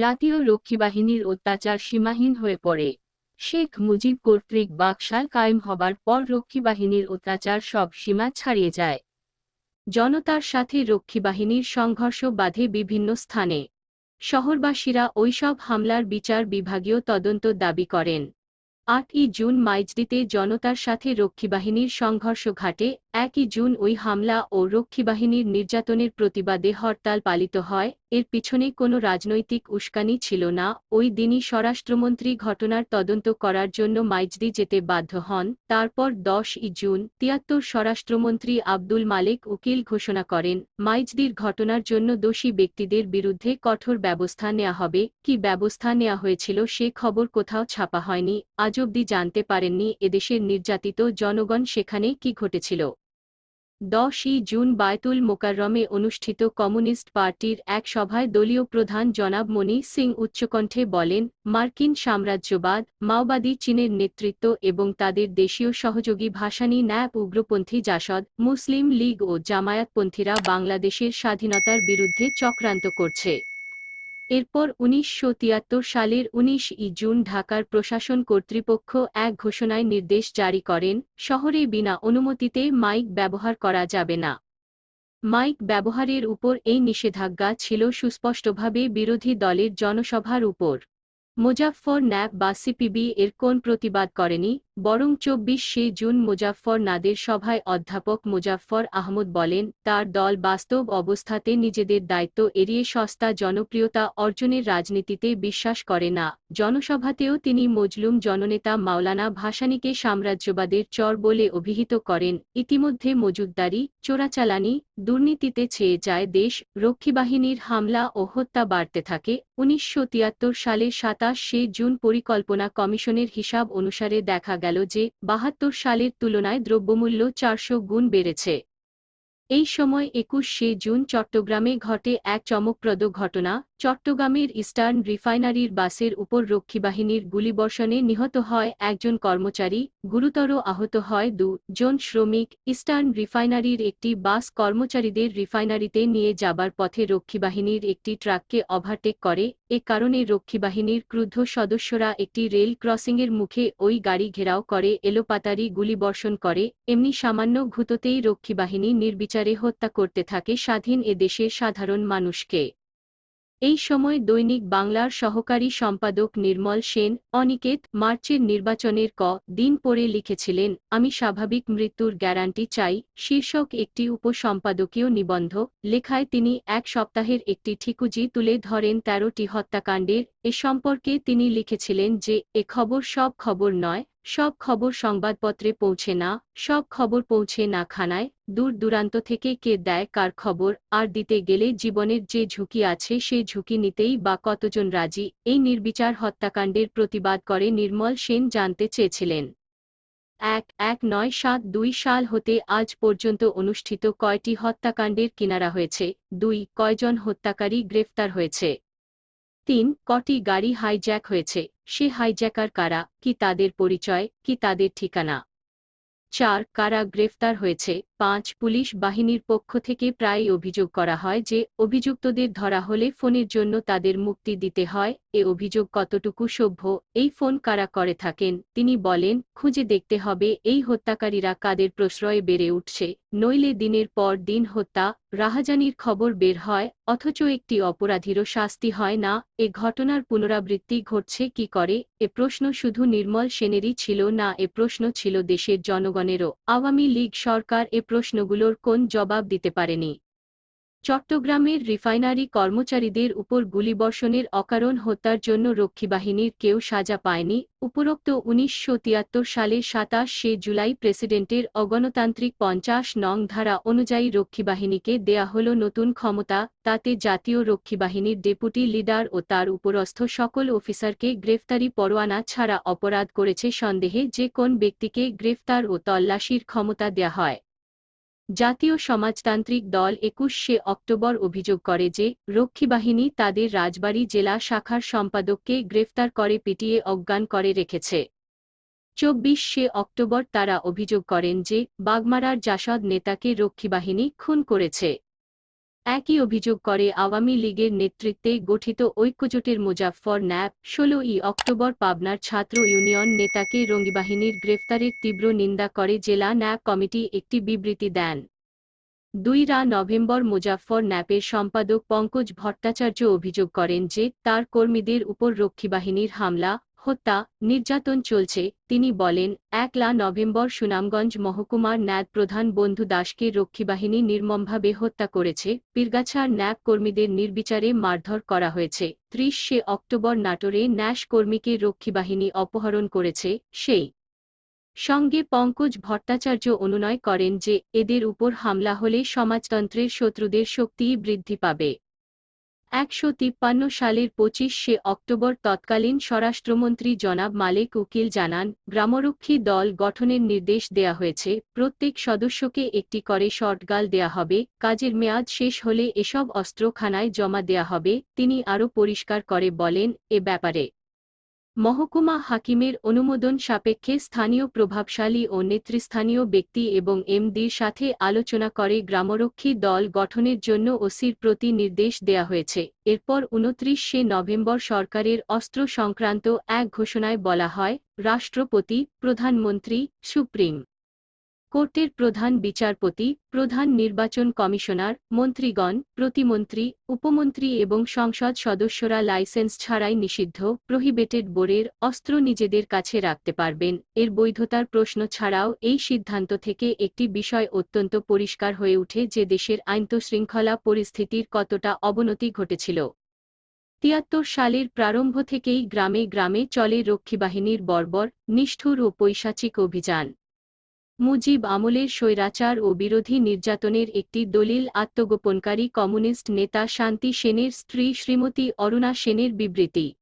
জাতীয় রক্ষী বাহিনীর অত্যাচার সীমাহীন হয়ে পড়ে। শেখ মুজিব কর্তৃক বাকশাল কায়েম হবার পর রক্ষী বাহিনীর অত্যাচার সব সীমা ছাড়িয়ে যায়। জনতার সাথে রক্ষী বাহিনীর সংঘর্ষ বাধে বিভিন্ন স্থানে। শহরবাসীরা ওইসব হামলার বিচার বিভাগীয় তদন্ত দাবি করেন। আটই জুন মাইজদিতে জনতার সাথে রক্ষীবাহিনীর সংঘর্ষ ঘাটে একই জুন ওই হামলা ও রক্ষীবাহিনীর নির্যাতনের প্রতিবাদে হরতাল পালিত হয়, এর পিছনে কোনো রাজনৈতিক উস্কানি ছিল না, ওই দিনই স্বরাষ্ট্রমন্ত্রী ঘটনার তদন্ত করার জন্য মাইজদি যেতে বাধ্য হন, তারপর দশ ই জুন তিয়াত্তর স্বরাষ্ট্রমন্ত্রী আব্দুল মালেক উকিল ঘোষণা করেন, মাইজদির ঘটনার জন্য দোষী ব্যক্তিদের বিরুদ্ধে কঠোর ব্যবস্থা নেওয়া হবে, কি ব্যবস্থা নেওয়া হয়েছিল সে খবর কোথাও ছাপা হয়নি, আজ অবধি জানতে পারেননি এদেশের নির্যাতিত জনগণ সেখানে কি ঘটেছিল। দশই জুন বায়তুল মোকাররমে অনুষ্ঠিত কমিউনিস্ট পার্টির এক সভায় দলীয় প্রধান জনাব মনি সিং উচ্চকণ্ঠে বলেন, মার্কিন সাম্রাজ্যবাদ, মাওবাদী চীনের নেতৃত্ব এবং তাদের দেশীয় সহযোগী ভাসানী ন্যাপ উগ্রপন্থী জাসদ, মুসলিম লীগ ও জামায়াতপন্থীরা বাংলাদেশের স্বাধীনতার বিরুদ্ধে চক্রান্ত করছে। এরপর উনিশশো তিয়াত্তর সালের উনিশ ই জুন ঢাকার প্রশাসন কর্তৃপক্ষ এক ঘোষণায় নির্দেশ জারি করেন, শহরে বিনা অনুমতিতে মাইক ব্যবহার করা যাবে না। মাইক ব্যবহারের উপর এই নিষেধাজ্ঞা ছিল সুস্পষ্টভাবে বিরোধী দলের জনসভার উপর। মুজাফফর ন্যাপ বা সিপিবি এর কোন প্রতিবাদ করেনি বরং চব্বিশে জুন মুজাফফর নাদের সভায় অধ্যাপক মুজাফফর আহমদ বলেন, তার দল বাস্তব অবস্থাতে নিজেদের দায়িত্ব এড়িয়ে সস্তা জনপ্রিয়তা অর্জনের রাজনীতিতে বিশ্বাস করে না। জনসভাতেও তিনি মজলুম জননেতা মাওলানা ভাসানীকে সাম্রাজ্যবাদের চর বলে অভিহিত করেন। ইতিমধ্যে মজুদ্দারি, চোরাচালানি, দুর্নীতিতে ছেয়ে যায় দেশ, রক্ষীবাহিনীর হামলা ও হত্যা বাড়তে থাকে। উনিশশো সালের সাতাশে জুন পরিকল্পনা কমিশনের হিসাব অনুসারে দেখা গেল যে বাহাত্তর সালের তুলনায় দ্রব্যমূল্য চারশো গুণ বেড়েছে। এই সময় একুশে জুন চট্টগ্রামে ঘটে এক চমকপ্রদ ঘটনা চট্টগ্রামের ইস্টার্ন রিফাইনারির বাসের উপর রক্ষীবাহিনীর গুলিবর্ষণে নিহত হয় একজন কর্মচারী, গুরুতর আহত হয় দু জন শ্রমিক। ইস্টার্ন রিফাইনারির একটি বাস কর্মচারীদের রিফাইনারিতে নিয়ে যাবার পথে রক্ষীবাহিনীর একটি ট্রাককে ওভারটেক করে। এ কারণে রক্ষীবাহিনীর ক্রুদ্ধ সদস্যরা একটি রেল ক্রসিংয়ের মুখে ওই গাড়ি ঘেরাও করে এলোপাতারি গুলিবর্ষণ করে। এমনি সামান্য ঘুতোতেই রক্ষীবাহিনী নির্বিচারে হত্যা করতে থাকে স্বাধীন এ দেশের সাধারণ মানুষকে। এই সময় দৈনিক বাংলার সহকারী সম্পাদক নির্মল সেন, অনিকেত, মার্চের নির্বাচনের ক দিন পরে লিখেছিলেন, আমি স্বাভাবিক মৃত্যুর গ্যারান্টি চাই। শীর্ষক একটি উপসম্পাদকীয় নিবন্ধ, লেখায় তিনি এক সপ্তাহের একটি ঠিকুজি তুলে ধরেন তেরোটি হত্যাকাণ্ডের। এ সম্পর্কে তিনি লিখেছিলেন যে, এ খবর সব খবর নয় সব খবর সংবাদপত্রে পৌঁছে না, সব খবর পৌঁছে না খানায়, দূর দূরান্ত থেকে কে দেয় কার খবর, আর দিতে গেলে জীবনের যে ঝুঁকি আছে সে ঝুঁকি নিতেই বা কতজন রাজি, এই নির্বিচার হত্যাকাণ্ডের প্রতিবাদ করে নির্মল সেন জানতে চেয়েছিলেন। এক এক নয় সাত দুই সাল হতে আজ পর্যন্ত অনুষ্ঠিত কয়টি হত্যাকাণ্ডের কিনারা হয়েছে, দুই, কয়জন হত্যাকারী গ্রেফতার হয়েছে। তিন, কটি গাড়ি হাইজ্যাক হয়েছে সে হাইজ্যাকার কারা? কি তাদের পরিচয়? কি তাদের ঠিকানা? চার কারা গ্রেফতার হয়েছে। পাঁচ, পুলিশ বাহিনীর পক্ষ থেকে প্রায় অভিযোগ করা হয় যে, অভিযুক্তদের ধরা হলে ফোনের জন্য তাদের মুক্তি দিতে হয়। এ অভিযোগ কতটুকু সভ্য, এই ফোন কারা করে থাকেন? তিনি বলেন, খুঁজে দেখতে হবে, এই হত্যাকারীরা কাদের প্রশ্রয়ে বেড়ে উঠছে। নইলে দিনের পর দিন হত্যা, রাহাজানির খবর বের হয়, অথচ একটি অপরাধীরও শাস্তি হয় না। এ ঘটনার পুনরাবৃত্তি ঘটছে কি করে? এ প্রশ্ন শুধু নির্মল সেনেরই ছিল না, এ প্রশ্ন ছিল দেশের জনগণেরও আওয়ামী লীগ সরকার এ প্রশ্নগুলোর কোন জবাব দিতে পারেনি। চট্টগ্রামের রিফাইনারি কর্মচারীদের উপর গুলিবর্ষণের অকারণ হত্যার জন্য রক্ষীবাহিনীর কেউ সাজা পায়নি, উপরোক্ত উনিশশো সাতাশ শে জুলাই প্রেসিডেন্টের অগণতান্ত্রিক পঞ্চাশ নং ধারা অনুযায়ী রক্ষীবাহিনীকে দেয়া হল নতুন ক্ষমতা, তাতে জাতীয় রক্ষীবাহিনীর ডেপুটি লিডার ও তার উপরস্থ সকল অফিসারকে গ্রেফতারি পরোয়ানা ছাড়া অপরাধ করেছে সন্দেহে যে কোন ব্যক্তিকে গ্রেফতার ও তল্লাশির ক্ষমতা দেয়া হয়। জাতীয় সমাজতান্ত্রিক দল একুশে অক্টোবর অভিযোগ করে যে রক্ষীবাহিনী তাদের রাজবাড়ী জেলা শাখার সম্পাদককে গ্রেফতার করে পিটিয়ে অজ্ঞান করে রেখেছে। চব্বিশে অক্টোবর তারা অভিযোগ করেন যে, বাগমারার জাসদ নেতাকে রক্ষীবাহিনী খুন করেছে। একই অভিযোগ করে আওয়ামী লীগের নেতৃত্বে গঠিত ঐক্যজোটের মুজাফফর ন্যাপ ষোলোই অক্টোবর পাবনার ছাত্র ইউনিয়ন নেতাকে রঙ্গিবাহিনীর গ্রেফতারের তীব্র নিন্দা করে জেলা ন্যাপ কমিটি একটি বিবৃতি দেন। দুই রা নভেম্বর মুজাফফর ন্যাপের সম্পাদক পঙ্কজ ভট্টাচার্য অভিযোগ করেন যে তার কর্মীদের উপর রক্ষীবাহিনীর হামলা হত্যা, নির্যাতন চলছে, তিনি বলেন, একলা নভেম্বর সুনামগঞ্জ মহকুমার ন্যাদ প্রধান বন্ধু দাসকে রক্ষীবাহিনী নির্মমভাবে হত্যা করেছে, পীরগাছার ন্যাব কর্মীদের নির্বিচারে মারধর করা হয়েছে, ত্রিশে অক্টোবর নাটোরে ন্যাশ কর্মীকে রক্ষীবাহিনী অপহরণ করেছে, সেই সঙ্গে পঙ্কজ ভট্টাচার্য অনুনয় করেন যে, এদের উপর হামলা হলে সমাজতন্ত্রের শত্রুদের শক্তিই বৃদ্ধি পাবে। একশো তিপ্পান্ন সালের পঁচিশে অক্টোবর তৎকালীন স্বরাষ্ট্রমন্ত্রী জনাব মালেক উকিল জানান, গ্রামরক্ষী দল গঠনের নির্দেশ দেয়া হয়েছে, প্রত্যেক সদস্যকে একটি করে শর্টগাল দেয়া হবে, কাজের মেয়াদ শেষ হলে এসব অস্ত্রখানায় জমা দেয়া হবে, তিনি আরও পরিষ্কার করে বলেন, এ ব্যাপারে। মহকুমা হাকিমের অনুমোদন সাপেক্ষে স্থানীয় প্রভাবশালী ও নেতৃস্থানীয় ব্যক্তি এবং এমডির সাথে আলোচনা করে গ্রামরক্ষী দল গঠনের জন্য ওসির প্রতি নির্দেশ দেয়া হয়েছে। এরপর উনত্রিশে নভেম্বর সরকারের অস্ত্র সংক্রান্ত এক ঘোষণায় বলা হয়, রাষ্ট্রপতি, প্রধানমন্ত্রী, সুপ্রিম কোর্টের প্রধান বিচারপতি, প্রধান নির্বাচন কমিশনার, মন্ত্রীগণ, প্রতিমন্ত্রী, উপমন্ত্রী এবং সংসদ সদস্যরা লাইসেন্স ছাড়াই নিষিদ্ধ, প্রহিবেটেড বোর্ডের অস্ত্র নিজেদের কাছে রাখতে পারবেন, এর বৈধতার প্রশ্ন ছাড়াও এই সিদ্ধান্ত থেকে একটি বিষয় অত্যন্ত পরিষ্কার হয়ে উঠে যে দেশের আইনশৃঙ্খলা পরিস্থিতির কতটা অবনতি ঘটেছিল। তিয়াত্তর সালের প্রারম্ভ থেকেই গ্রামে গ্রামে চলে রক্ষীবাহিনীর বর্বর, নিষ্ঠুর ও পৈশাচিক অভিযান। মুজিব আমলের স্বৈরাচার ও বিরোধী নির্যাতনের একটি দলিল আত্মগোপনকারী কমিউনিস্ট নেতা শান্তি সেনের স্ত্রী শ্রীমতী অরুণা সেনের বিবৃতি।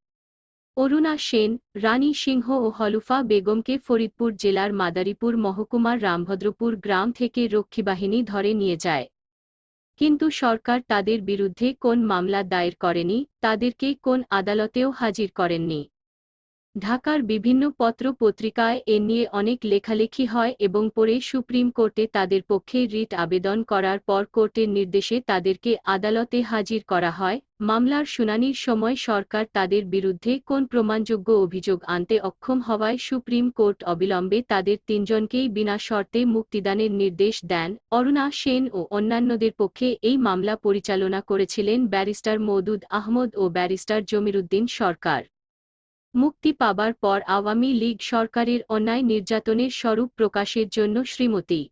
অরুণা সেন, রানী সিংহ ও হলুফা বেগমকে ফরিদপুর জেলার মাদারীপুর মহকুমার রামভদ্রপুর গ্রাম থেকে রক্ষীবাহিনী ধরে নিয়ে যায়। কিন্তু সরকার তাদের বিরুদ্ধে কোন মামলা দায়ের করেনি, তাদেরকে কোন আদালতেও হাজির করেননি। ঢাকার বিভিন্ন পত্র পত্রিকায় এ নিয়ে অনেক লেখালেখি হয় এবং পরে সুপ্রিম কোর্টে তাদের পক্ষে রিট আবেদন করার পর কোর্টের নির্দেশে তাদেরকে আদালতে হাজির করা হয়। মামলার শুনানির সময় সরকার তাদের বিরুদ্ধে কোন প্রমাণযোগ্য অভিযোগ আনতে অক্ষম হওয়ায় সুপ্রিম কোর্ট অবিলম্বে তাদের তিনজনকেই বিনা শর্তে মুক্তিদানের নির্দেশ দেন। অরুণা সেন ও অন্যান্যদের পক্ষে এই মামলা পরিচালনা করেছিলেন ব্যারিস্টার মৌদুদ আহমদ ও ব্যারিস্টার জমিরুদ্দিন সরকার। মুক্তি পাবার পর আওয়ামী লীগ সরকারের অন্যায় নির্যাতনের স্বরূপ প্রকাশের জন্য শ্রীমতী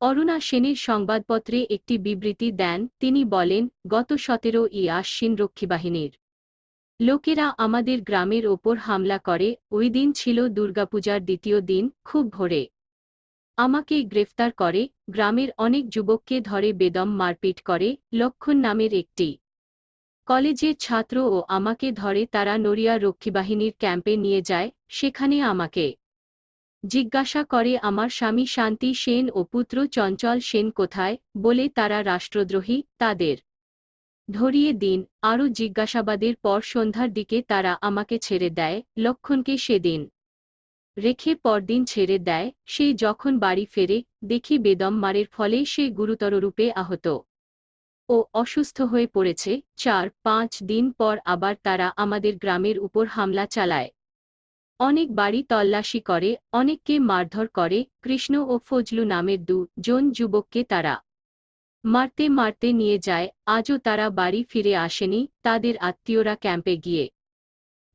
অরুণা সেনের সংবাদপত্রে একটি বিবৃতি দেন। তিনি বলেন, গত সতেরো ই আশ্বিন রক্ষীবাহিনীর লোকেরা আমাদের গ্রামের ওপর হামলা করে। ওই দিন ছিল দুর্গাপূজার দ্বিতীয় দিন। খুব ভোরে আমাকে গ্রেফতার করে। গ্রামের অনেক যুবককে ধরে বেদম মারপিট করে। লক্ষণ নামের একটি কলেজের ছাত্র ও আমাকে ধরে তারা নড়িয়া রক্ষীবাহিনীর ক্যাম্পে নিয়ে যায়, সেখানে আমাকে জিজ্ঞাসা করে, আমার স্বামী শান্তি সেন ও পুত্র চঞ্চল সেন কোথায়? বলে তারা রাষ্ট্রদ্রোহী, তাদের ধরিয়ে দিন। আরও জিজ্ঞাসাবাদের পর সন্ধ্যার দিকে তারা আমাকে ছেড়ে দেয়, লক্ষণকে সেদিন রেখে পরদিন ছেড়ে দেয়, সে যখন বাড়ি ফেরে, দেখি বেদম মারের ফলে সে গুরুতর রূপে আহত। ও অসুস্থ হয়ে পড়েছে। চার, পাঁচ দিন পর আবার তারা আমাদের গ্রামের উপর হামলা চালায়। অনেক বাড়ি তল্লাশি করে, অনেককে মারধর করে, কৃষ্ণ ও ফজলু নামের দু জন যুবককে তারা মারতে মারতে নিয়ে যায়। আজও তারা বাড়ি ফিরে আসেনি, তাদের আত্মীয়রা ক্যাম্পে গিয়ে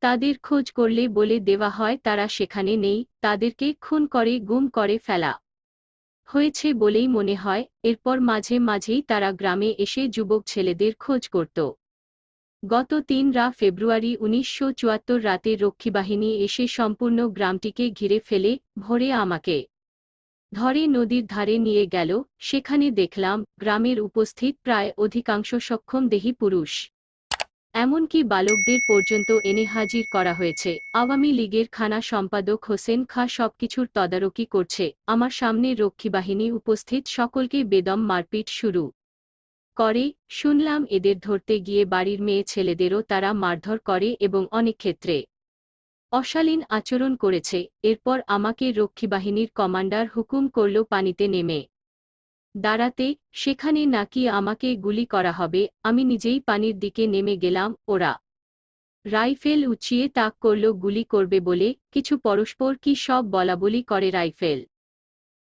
তাদের খোঁজ করলে বলে দেওয়া হয়, তারা সেখানে নেই, তাদেরকে খুন করে, গুম করে ফেলা হয়েছে বলেই মনে হয়, এরপর মাঝে মাঝেই তারা গ্রামে এসে যুবক ছেলেদের খোঁজ করত। গত তিন রা ফেব্রুয়ারি উনিশশো চুয়াত্তর রাতে রক্ষীবাহিনী এসে সম্পূর্ণ গ্রামটিকে ঘিরে ফেলে, ভোরে আমাকে ধরে নদীর ধারে নিয়ে গেল, সেখানে দেখলাম গ্রামের উপস্থিত প্রায় অধিকাংশ সক্ষম দেহী পুরুষ। এমনকি বালকদের পর্যন্ত এনে হাজির করা হয়েছে। আওয়ামী লীগের খানা সম্পাদক হোসেন খা সবকিছুর তদারকি করছে। আমার সামনে রক্ষী বাহিনী উপস্থিত, সকলকে বেদম মারপিট শুরু করে। শুনলাম এদের ধরতে গিয়ে বাড়ির মেয়ে ছেলেদেরও তারা মারধর করে এবং অনেক ক্ষেত্রে অশালীন আচরণ করেছে। এরপর আমাকে রক্ষী বাহিনীর কমান্ডার হুকুম করল পানিতে নেমে। দাঁড়াতে, সেখানে নাকি আমাকে গুলি করা হবে, আমি নিজেই পানির দিকে নেমে গেলাম, ওরা রাইফেল উঁচিয়ে তাক করল, গুলি করবে বলে, কিছু পরস্পর কি সব বলাবলি করে রাইফেল?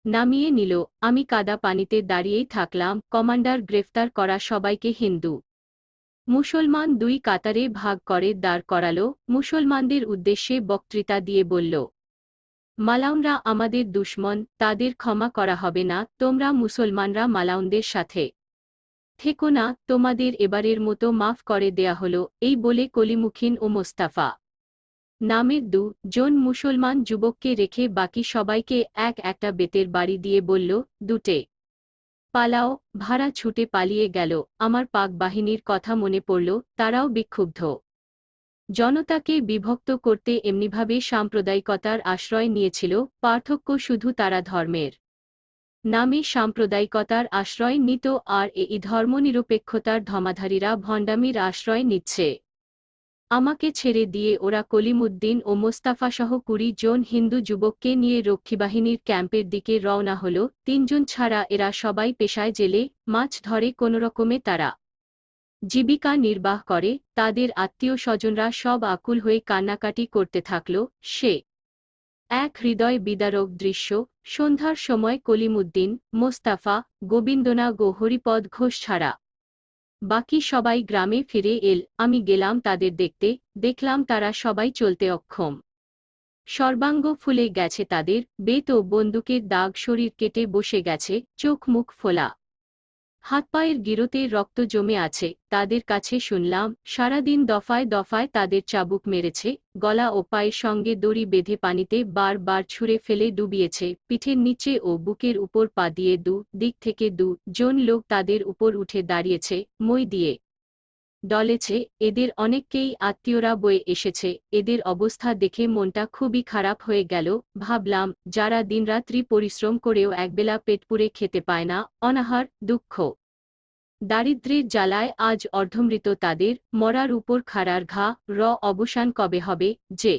নামিয়ে নিল, আমি কাদা পানিতে দাঁড়িয়েই থাকলাম, কমান্ডার গ্রেফতার করা সবাইকে হিন্দু। মুসলমান দুই কাতারে ভাগ করে দাঁড় করালো, মুসলমানদের উদ্দেশ্যে বক্তৃতা দিয়ে বলল মালাউনরা আমাদের দুশ্মন, তাদের ক্ষমা করা হবে না, তোমরা মুসলমানরা মালাউনদের সাথে থেকো না, তোমাদের এবারের মতো মাফ করে দেয়া হলো, এই বলে কলিমুখিন ও মোস্তাফা নামের দু জন মুসলমান যুবককে রেখে বাকি সবাইকে এক একটা বেতের বাড়ি দিয়ে বলল, দুটে পালাও, ভাড়া ছুটে পালিয়ে গেল। আমার পাক বাহিনীর কথা মনে পড়ল, তারাও বিক্ষুব্ধ। জনতাকে বিভক্ত করতে এমনিভাবে সাম্প্রদায়িকতার আশ্রয় নিয়েছিল, পার্থক্য শুধু তারা ধর্মের নামে সাম্প্রদায়িকতার আশ্রয় নিত আর এই ধর্মনিরপেক্ষতার ধমাধারীরা ভণ্ডামির আশ্রয় নিচ্ছে। আমাকে ছেড়ে দিয়ে ওরা কলিমুদ্দিন ও মোস্তাফাসহ কুড়ি জন হিন্দু যুবককে নিয়ে রক্ষীবাহিনীর ক্যাম্পের দিকে রওনা হল, তিনজন ছাড়া এরা সবাই পেশায় জেলে, মাছ ধরে কোনোরকমে তারা জীবিকা নির্বাহ করে, তাদের আত্মীয় স্বজনরা সব আকুল হয়ে কান্নাকাটি করতে থাকল, সে এক হৃদয় বিদারক দৃশ্য, সন্ধ্যার সময় কলিমুদ্দিন, মোস্তাফা, গোবিন্দনা ও হরিপদ ঘোষ ছাড়া। বাকি সবাই গ্রামে ফিরে এল, আমি গেলাম তাদের দেখতে, দেখলাম তারা সবাই চলতে অক্ষম। সর্বাঙ্গ ফুলে গেছে তাদের, বেত ও বন্দুকের দাগ শরীর কেটে বসে গেছে, চোখ মুখ ফোলা। হাত পায়ের গিরোতে রক্ত জমে আছে, তাদের কাছে শুনলাম, সারাদিন দফায় দফায় তাদের চাবুক মেরেছে, গলা ও পায়ের সঙ্গে দড়ি বেঁধে পানিতে বার বার ছুঁড়ে ফেলে ডুবিয়েছে, পিঠের নিচে ও বুকের উপর পা দিয়ে দু, দিক থেকে দু, জন লোক তাদের উপর উঠে দাঁড়িয়েছে, মই দিয়ে ডলেছে এদের অনেককেই আত্মীয়রা বয়ে এসেছে, এদের অবস্থা দেখে মনটা খুবই খারাপ হয়ে গেল। ভাবলাম, যারা দিনরাত্রি পরিশ্রম করেও একবেলা পেট পুড়ে খেতে পায় না, অনাহার, দুঃখ। দারিদ্রের জ্বালায় আজ অর্ধমৃত তাদের, মরার উপর খাড়ার ঘা, র অবসান কবে হবে? যে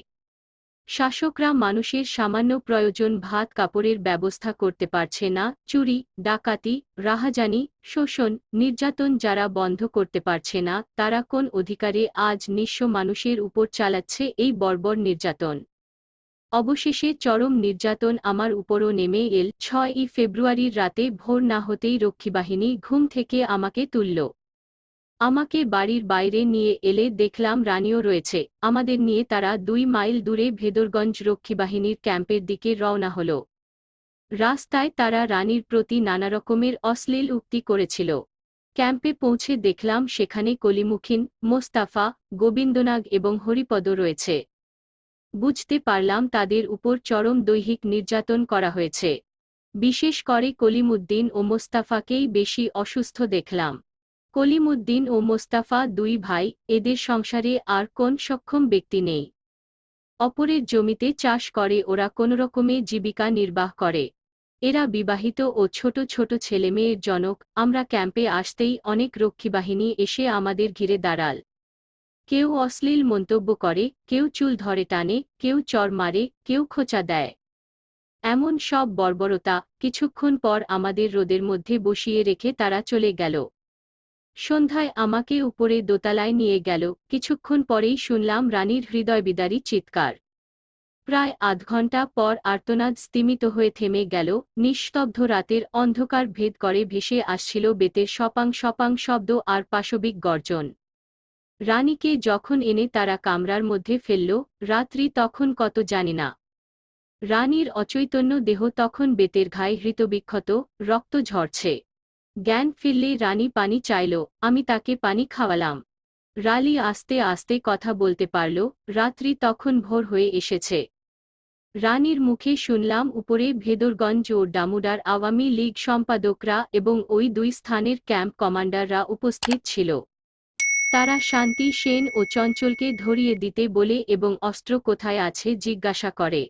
শাসকরা মানুষের সামান্য প্রয়োজন ভাত কাপড়ের ব্যবস্থা করতে পারছে না, চুরি, ডাকাতি, রাহাজানি, শোষণ, নির্যাতন যারা বন্ধ করতে পারছে না, তারা কোন অধিকারে আজ নিঃস্ব মানুষের উপর চালাচ্ছে এই বর্বর নির্যাতন? অবশেষে চরম নির্যাতন আমার উপরও নেমে এল, ছয়ই ফেব্রুয়ারির রাতে ভোর না হতেই রক্ষীবাহিনী ঘুম থেকে আমাকে তুলল। আমাকে বাড়ির বাইরে নিয়ে এলে দেখলাম রানীও রয়েছে। আমাদের নিয়ে তারা দুই মাইল দূরে ভেদরগঞ্জ রক্ষীবাহিনীর ক্যাম্পের দিকে রওনা হল। রাস্তায় তারা রানীর প্রতি নানারকমের অশ্লীল উক্তি করেছিল। ক্যাম্পে পৌঁছে দেখলাম সেখানে কলিমুখিন, মোস্তাফা, গোবিন্দনাগ এবং হরিপদ রয়েছে। বুঝতে পারলাম তাদের উপর চরম দৈহিক নির্যাতন করা হয়েছে। বিশেষ করে কলিমুদ্দিন ও মোস্তাফাকেই বেশি অসুস্থ দেখলাম। কলিমুদ্দিন ও মোস্তাফা দুই ভাই, এদের সংসারে আর কোন সক্ষম ব্যক্তি নেই। অপরের জমিতে চাষ করে, ওরা কোনোরকমে জীবিকা নির্বাহ করে। এরা বিবাহিত ও ছোট ছোট ছেলেমেয়ের জনক, আমরা ক্যাম্পে আসতেই অনেক রক্ষীবাহিনী এসে আমাদের ঘিরে দাঁড়াল। কেউ অশ্লীল মন্তব্য করে, কেউ চুল ধরে টানে, কেউ চর মারে, কেউ খোঁচা দেয়। এমন সব বর্বরতা, কিছুক্ষণ পর আমাদের রোদের মধ্যে বসিয়ে রেখে তারা চলে গেল। সন্ধ্যায় আমাকে উপরে দোতলায় নিয়ে গেল, কিছুক্ষণ পরেই শুনলাম রানীর হৃদয় হৃদয়বিদারী চিৎকার। প্রায় আধ ঘণ্টা পর আর্তনাদ স্তিমিত হয়ে থেমে গেল, নিস্তব্ধ রাতের অন্ধকার ভেদ করে ভেসে আসছিল বেতের সপাং সপাং শব্দ আর পাশবিক গর্জন। রানীকে যখন এনে তারা কামরার মধ্যে ফেলল, রাত্রি তখন কত জানি না। রানীর অচৈতন্য দেহ তখন বেতের ঘায়ে হৃতবিক্ষত, রক্ত ঝরছে। জ্ঞান ফিরলে রানী পানি চাইল, আমি তাকে পানি খাওয়ালাম। রালি আস্তে আস্তে কথা বলতে পারল, রাত্রি তখন ভোর হয়ে এসেছে। রানীর মুখে শুনলাম উপরে ভেদরগঞ্জ ও ডামুডার আওয়ামী লীগ সম্পাদকরা এবং ওই দুই স্থানের ক্যাম্প কমান্ডাররা উপস্থিত ছিল। তারা শান্তি, সেন ও চঞ্চলকে ধরিয়ে দিতে বলে এবং অস্ত্র কোথায় আছে জিজ্ঞাসা করে।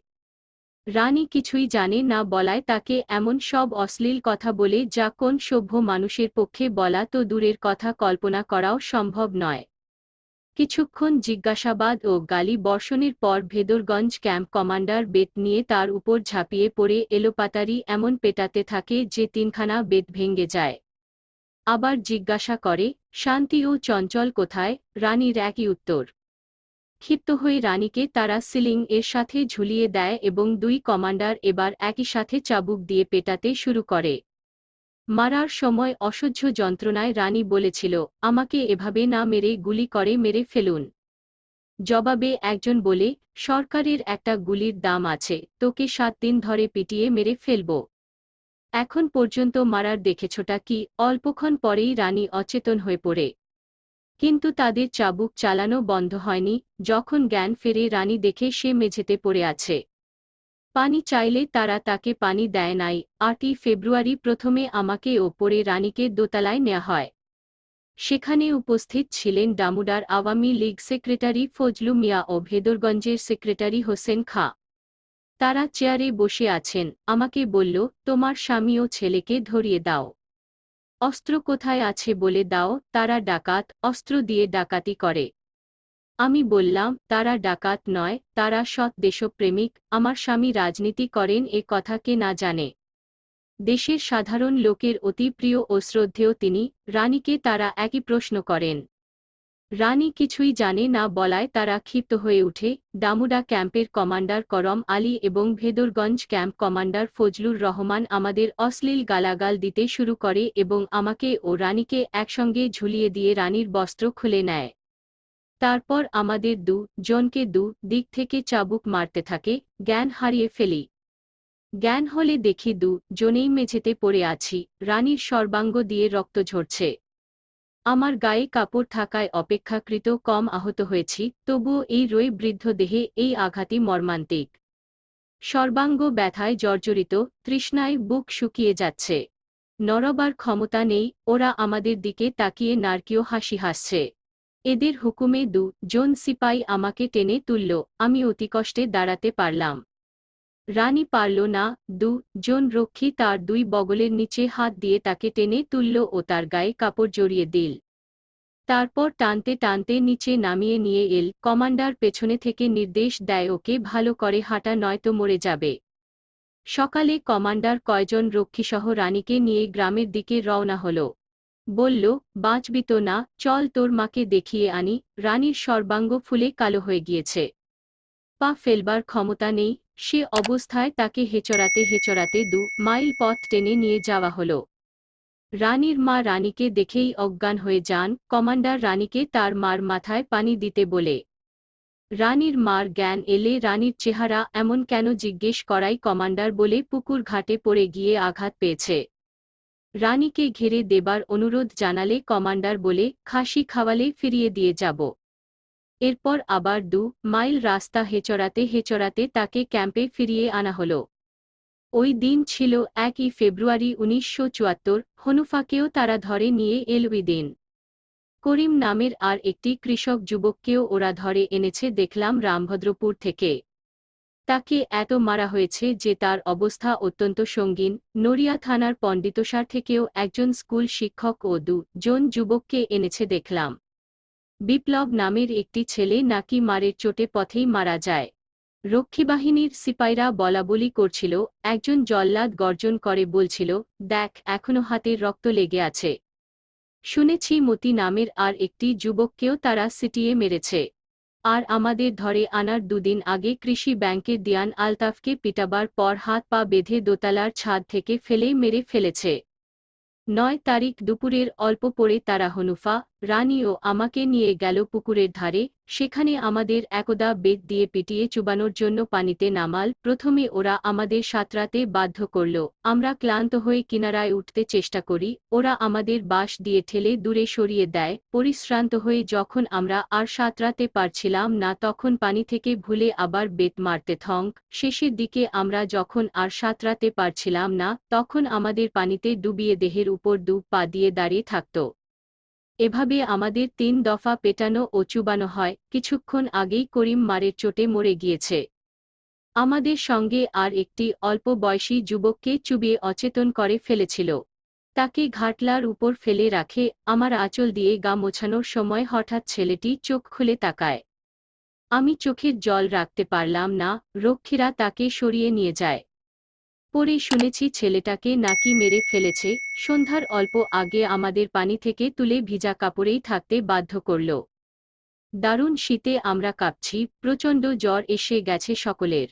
রানী কিছুই জানে না বলায় তাকে এমন সব অশ্লীল কথা বলে যা কোন সভ্য মানুষের পক্ষে বলা তো দূরের কথা কল্পনা করাও সম্ভব নয়। কিছুক্ষণ জিজ্ঞাসাবাদ ও গালি বর্ষণের পর ভেদরগঞ্জ ক্যাম্প কমান্ডার বেত নিয়ে তার উপর ঝাঁপিয়ে পড়ে এলোপাতারি এমন পেটাতে থাকে যে তিনখানা বেত ভেঙে যায়। আবার জিজ্ঞাসা করে, শান্তি ও চঞ্চল কোথায়? রানীর একই উত্তর ক্ষিপ্ত হয়ে রানীকে তারা সিলিং এর সাথে ঝুলিয়ে দেয় এবং দুই কমান্ডার এবার একই সাথে চাবুক দিয়ে পেটাতে শুরু করে। মারার সময় অসহ্য যন্ত্রণায় রানী বলেছিল, আমাকে এভাবে না মেরে গুলি করে মেরে ফেলুন। জবাবে একজন বলে, সরকারের একটা গুলির দাম আছে, তোকে সাত দিন ধরে পিটিয়ে মেরে ফেলব। এখন পর্যন্ত মারার দেখেছটা কি? অল্পক্ষণ পরেই রানী অচেতন হয়ে পড়ে। কিন্তু তাদের চাবুক চালানো বন্ধ হয়নি, যখন জ্ঞান ফেরে রানী দেখে সে মেঝেতে পড়ে আছে। পানি চাইলে তারা তাকে পানি দেয় নাই, আটই ফেব্রুয়ারি প্রথমে আমাকে ওপরে রানীকে দোতলায় নেওয়া হয়। সেখানে উপস্থিত ছিলেন ডামুডার আওয়ামী লীগ সেক্রেটারি ফজলু মিয়া ও ভেদরগঞ্জের সেক্রেটারি হোসেন খা। তারা চেয়ারে বসে আছেন, আমাকে বলল, তোমার স্বামী ও ছেলেকে ধরিয়ে দাও। অস্ত্র কোথায় আছে বলে দাও, তারা ডাকাত, অস্ত্র দিয়ে ডাকাতি করে। আমি বললাম, তারা ডাকাত নয়, তারা সৎ দেশপ্রেমিক, আমার স্বামী রাজনীতি করেন, এ কথা কে না জানে। দেশের সাধারণ লোকের অতি প্রিয় ও শ্রদ্ধেয় তিনি, রানীকে তারা একই প্রশ্ন করেন। রানী কিছুই জানে না বলায় তারা ক্ষিপ্ত হয়ে উঠে দামুডা ক্যাম্পের কমান্ডার করম আলী এবং ভেদরগঞ্জ ক্যাম্প কমান্ডার ফজলুর রহমান আমাদের অশ্লীল গালাগাল দিতে শুরু করে এবং আমাকে ও রানীকে একসঙ্গে ঝুলিয়ে দিয়ে রানীর বস্ত্র খুলে নেয়। তারপর আমাদের দু জনকে দু দিক থেকে চাবুক মারতে থাকে, জ্ঞান হারিয়ে ফেলি। জ্ঞান হলে দেখি দু জনেই মেঝেতে পড়ে আছি, রানীর সর্বাঙ্গ দিয়ে রক্ত ঝরছে। আমার গায়ে কাপড় থাকায় অপেক্ষাকৃত কম আহত হয়েছি, তবুও এই রয়ে বৃদ্ধ দেহে এই আঘাতই মর্মান্তিক। সর্বাঙ্গ ব্যথায় জর্জরিত, তৃষ্ণায় বুক শুকিয়ে যাচ্ছে। নরবার ক্ষমতা নেই, ওরা আমাদের দিকে তাকিয়ে নারকীয় হাসি হাসছে। এদের হুকুমে দু, জন সিপাই আমাকে টেনে তুলল, আমি অতিকষ্টে দাঁড়াতে পারলাম। রানী পারল না, দু জন রক্ষী তার দুই বগলের নিচে হাত দিয়ে তাকে টেনে তুলল ও তার গায়ে কাপড় জড়িয়ে দিল। তারপর টানতে টানতে নিচে নামিয়ে নিয়ে এল, কমান্ডার পেছনে থেকে নির্দেশ দেয় ওকে ভালো করে হাঁটা নয়তো মরে যাবে। সকালে কমান্ডার কয়জন রক্ষীসহ রানীকে নিয়ে গ্রামের দিকে রওনা হল। বলল, বাঁচবি তো না, চল তোর মাকে দেখিয়ে আনি, রানীর সর্বাঙ্গ ফুলে কালো হয়ে গিয়েছে। পা ফেলবার ক্ষমতা নেই, সে অবস্থায় তাকে হেচড়াতে হেচড়াতে দু মাইল পথ টেনে নিয়ে যাওয়া হল। রানীর মা রানীকে দেখেই অজ্ঞান হয়ে যান, কমান্ডার রানীকে তার মার মাথায় পানি দিতে বলে। রানীর মার জ্ঞান এলে রানীর চেহারা এমন কেন জিজ্ঞেস করাই কমান্ডার বলে পুকুর ঘাটে পড়ে গিয়ে আঘাত পেয়েছে। রানীকে ঘেরে দেবার অনুরোধ জানালে কমান্ডার বলে, খাসি খাওয়ালে ফিরিয়ে দিয়ে যাব। এরপর আবার দু মাইল রাস্তা হেচড়াতে হেচড়াতে তাকে ক্যাম্পে ফিরিয়ে আনা হল। ওই দিন ছিল একই ফেব্রুয়ারি উনিশশো চুয়াত্তর, হনুফাকেও তারা ধরে নিয়ে এল দিন। করিম নামের আর একটি কৃষক যুবককেও ওরা ধরে এনেছে দেখলাম রামভদ্রপুর থেকে। তাকে এত মারা হয়েছে যে তার অবস্থা অত্যন্ত সঙ্গীন। নড়িয়া থানার পণ্ডিতসার থেকেও একজন স্কুল শিক্ষক ও দু জন যুবককে এনেছে দেখলাম। বিপ্লব নামের একটি ছেলে নাকি মারের চোটে পথেই মারা যায়। রক্ষীবাহিনীর সিপাইরা বলাবলি করছিল, একজন জল্লাদ গর্জন করে বলছিল, দেখ, এখনও হাতের রক্ত লেগে আছে। শুনেছি মতি নামের আর একটি যুবককেও তারা সিটিয়ে মেরেছে। আর আমাদের ধরে আনার দুদিন আগে কৃষি ব্যাংকের দিয়ান আলতাফকে পিটাবার পর হাত পা বেঁধে দোতালার ছাদ থেকে ফেলেই মেরে ফেলেছে। নয় তারিখ দুপুরের অল্প পরে তারা হনুফা রানী ও আমাকে নিয়ে গেল পুকুরের ধারে, সেখানে আমাদের একদা বেদ দিয়ে পিটিয়ে চুবানোর জন্য পানিতে নামাল। প্রথমে ওরা আমাদের সাঁতরাতে বাধ্য করল। আমরা ক্লান্ত হয়ে কিনারায় উঠতে চেষ্টা করি। ওরা আমাদের বাঁশ দিয়ে ঠেলে দূরে সরিয়ে দেয়। পরিশ্রান্ত হয়ে যখন আমরা আর সাঁতরাতে পারছিলাম না, তখন পানি থেকে ভুলে আবার বেত মারতে থং। শেষের দিকে আমরা যখন আর সাঁতরাতে পারছিলাম না, তখন আমাদের পানিতে ডুবিয়ে দেহের উপর দু পা দিয়ে দাঁড়িয়ে থাকত। এভাবে আমাদের তিন দফা পেটানো ও চুবানো হয়, কিছুক্ষণ আগেই করিম মারের চোটে মরে গিয়েছে। আমাদের সঙ্গে আর একটি অল্প বয়সী যুবককে চুবিয়ে অচেতন করে ফেলেছিল। তাকে ঘাটলার উপর ফেলে রাখে, আমার আঁচল দিয়ে গা মোছানোর সময় হঠাৎ ছেলেটি চোখ খুলে তাকায়। আমি চোখের জল রাখতে পারলাম না, রক্ষীরা তাকে সরিয়ে নিয়ে যায়। পরে শুনেছি ছেলেটাকে নাকি মেরে ফেলেছে, সন্ধ্যার অল্প আগে আমাদের পানি থেকে তুলে ভিজা কাপড়েই থাকতে বাধ্য করল। দারুণ শীতে আমরা কাঁপছি, প্রচণ্ড জ্বর এসে গেছে সকলের।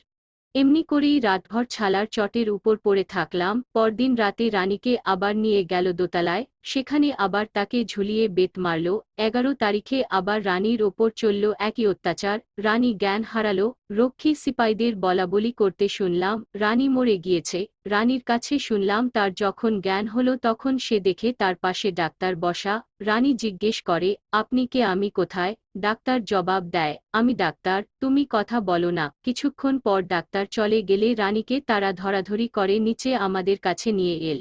এমনি করেই রাতভর ছালার চটের উপর পড়ে থাকলাম, পরদিন রাতে রানীকে আবার নিয়ে গেল দোতলায় সেখানে আবার তাকে ঝুলিয়ে বেত মারল। এগারো তারিখে আবার রানীর ওপর চলল একই অত্যাচার। রানী জ্ঞান হারাল, রক্ষী সিপাইদের বলাবলি করতে শুনলাম, রানী মরে গিয়েছে। রানীর কাছে শুনলাম তার যখন জ্ঞান হলো তখন সে দেখে তার পাশে ডাক্তার বসা। রানী জিজ্ঞেস করে, আপনি কে? আমি কোথায়? ডাক্তার জবাব দেয়, আমি ডাক্তার, তুমি কথা বলো না। কিছুক্ষণ পর ডাক্তার চলে গেলে রানীকে তারা ধরাধরি করে নিচে আমাদের কাছে নিয়ে এল।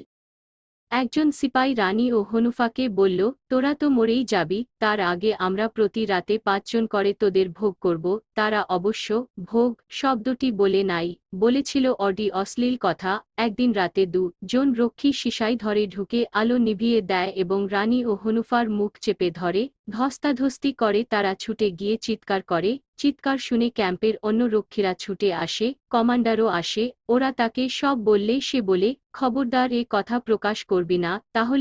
একজন সিপাই রানী ও হনুফাকে বলল, তোরা তো মরেই যাবি, তার আগে আমরা প্রতি রাতে পাঁচজন করে তোদের ভোগ করব, তারা অবশ্য ভোগ শব্দটি বলে নাই, বলেছিল অডি অশ্লীল কথা একদিন রাতে দু জন রক্ষী সিসাই ধরে ঢুকে আলো নিভিয়ে দেয় এবং রানী ও হনুফার মুখ চেপে ধরে, ধস্তাধস্তি করে তারা ছুটে গিয়ে চিৎকার করে, চিৎকার শুনে ক্যাম্পের অন্য রক্ষীরা ছুটে আসে, কমান্ডারও আসে, ওরা তাকে সব বললে সে বলে, খবরদার, এ কথা প্রকাশ করবি না, তাহলে